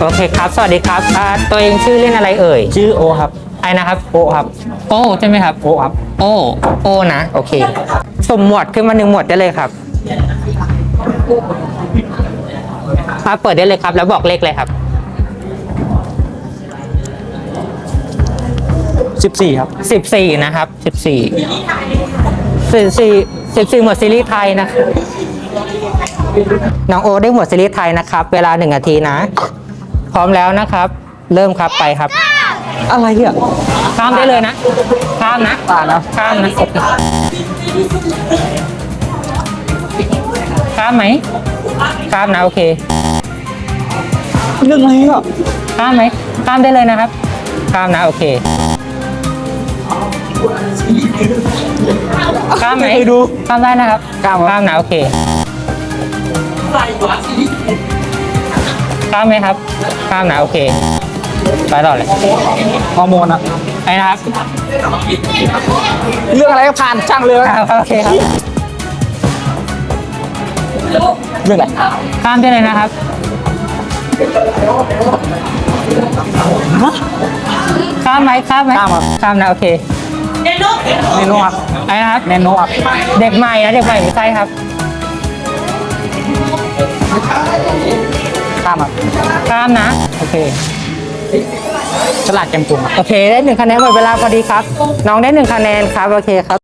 โอเคครับ สวัสดีครับอ่าตัวเองชื่อเล่นอะไรเอ่ยชื่อโอครับ ไอ้นะครับ โอครับ โอ้ใช่ไหมครับ โอครับ โอ้โอ้นะ โอเคสมหมวดขึ้นมาหนึ่งหมวดได้เลยครับมาเปิดได้เลยครับ แล้วบอกเลขเลยครับ14ครับ สิบสี่นะครับสิบสี่สิบสี่สิบสี่หมวดซีรีส์ไทยนะน้องโอได้หมวดซีรีส์ไทยนะครับ เวลาหนึ่งนาทีนะ พร้อมแล้วนะครับ เริ่มครับไปครับ อะไรอะข้ามได้เลยนะข้ามนะอ่านนะข้ามนะโอเคข้ามไหมข้ามนะโอเคเรื่องอะไรอะข้ามไหมข้ามได้เลยนะครับข้ามนะโอเคข้ามไหมไม่เคยดูข้ามได้นะครับข้ามครับข้ามนะโอเค ข้ามไหมครับ ข้ามนะโอเค ไปต่อเลยฮอร์โมนอะไปนะครับ เรื่องอะไรก็ผ่านช่างเลยครับโอเคครับ เรื่องอะไรข้ามได้เลยนะครับข้ามไหมข้ามไหมข้ามครับข้ามนะโอเคเนโนครับไปนะครับเนโนครับเด็กใหม่นะเด็กใหม่ไม่ใช่ครับ ข้ามครับข้ามนะ โอเคฉลาดแกมจุงครับโอเคได้หนึ่งคะแนนหมดเวลาพอดีครับ น้องได้หนึ่งคะแนนครับ โอเคครับ